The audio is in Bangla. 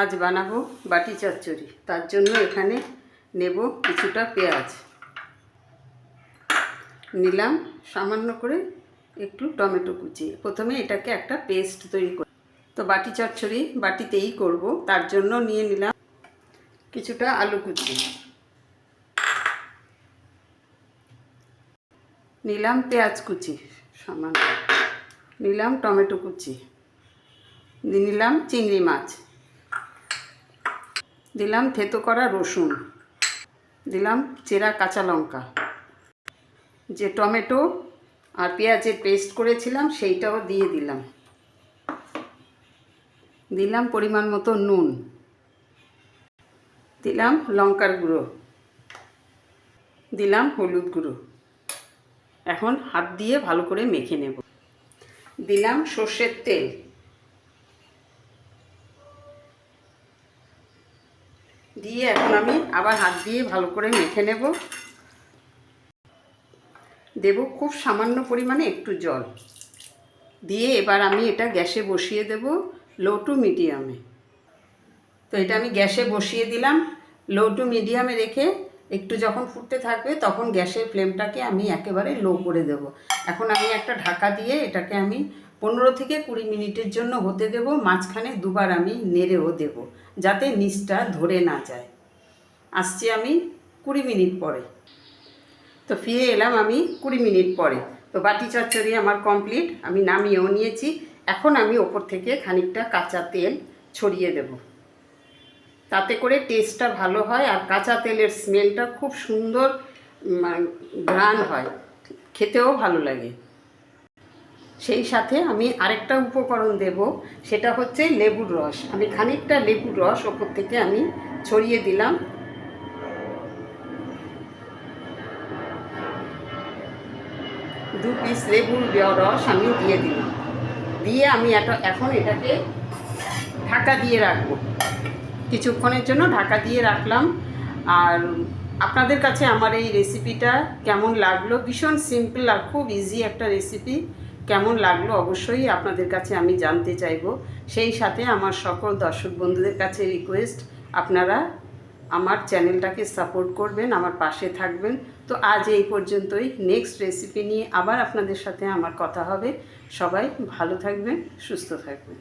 আজ বানাবো বাটি চচ্চড়ি। তার জন্য এখানে নেব কিছুটা পেঁয়াজ। নিলাম সামান্য করে একটু টমেটো কুচি। প্রথমে এটাকে একটা পেস্ট তৈরি করি তো বাটি চচ্চড়ি বাটিতেই করব। তার জন্য নিয়ে নিলাম কিছুটা আলু কুচি। নিলাম পেঁয়াজ কুচি সামান্য। নিলাম টমেটো কুচি। নিলাম চিংড়ি মাছ। দিলাম থেতো করা রসুন, দিলাম চেরা কাঁচা লঙ্কা। যে টমেটো আর পেঁয়াজের পেস্ট করেছিলাম সেইটাও দিয়ে দিলাম। দিলাম পরিমাণ মতো নুন। দিলাম লঙ্কার গুঁড়ো। দিলাম হলুদ গুঁড়ো। এখন হাত দিয়ে ভালো করে মেখে নেব। দিলাম সর্ষের তেল। দিয়ে এখন আমি আবার হাত দিয়ে ভালো করে মেখে নেব। দেব খুব সামান্য পরিমাণে একটু জল। দিয়ে এবার আমি এটা গ্যাসে বসিয়ে দেব লো টু মিডিয়ামে। তো এটা আমি গ্যাসে বসিয়ে দিলাম। লো টু মিডিয়ামে রেখে একটু যখন ফুটতে থাকবে তখন গ্যাসের ফ্লেমটাকে আমি একেবারে লো করে দেব। এখন আমি একটা ঢাকা দিয়ে এটাকে আমি পনেরো থেকে কুড়ি মিনিটের জন্য হতে দেব, মাঝখানে দুবার আমি নেড়েও দেব, যাতে নিচটা ধরে না যায়। আসছি আমি কুড়ি মিনিট পরে। তো ফিরে এলাম আমি কুড়ি মিনিট পরে। তো বাটি চচ্চড়ি আমার কমপ্লিট, আমি নামিয়েও নিয়েছি। এখন আমি ওপর থেকে খানিকটা কাঁচা তেল ছড়িয়ে দেব। তাতে করে টেস্টটা ভালো হয় আর কাঁচা তেলের স্মেলটা খুব সুন্দর ঘ্রাণ হয়। খেতেও ভালো লাগে। সেই সাথে আমি আরেকটা উপকরণ দেব, সেটা হচ্ছে লেবুর রস। আমি খানিকটা লেবুর রস ওপর থেকে আমি ছড়িয়ে দিলাম। দু পিস লেবুর রস আমি দিয়ে দিলাম। দিয়ে আমি এটা এখন এটাকে ঢাকা দিয়ে রাখব। কিছুক্ষণের জন্য ঢাকা দিয়ে রাখলাম। আর আপনাদের কাছে আমার এই রেসিপিটা কেমন লাগল? ভীষণ সিম্পল আর খুব ইজি একটা রেসিপি কেমন লাগল অবশ্যই আপনাদের কাছে আমি জানতে চাইব। সেই সাথে আমার সকল দর্শক বন্ধুদের কাছে রিকোয়েস্ট আপনারা আমার চ্যানেলটাকে সাপোর্ট করবেন, আমার পাশে থাকবেন। তো আজ এই পর্যন্তই। নেক্সট রেসিপি নিয়ে আবার আপনাদের সাথে আমার কথা হবে। সবাই ভালো থাকবেন, সুস্থ থাকবেন।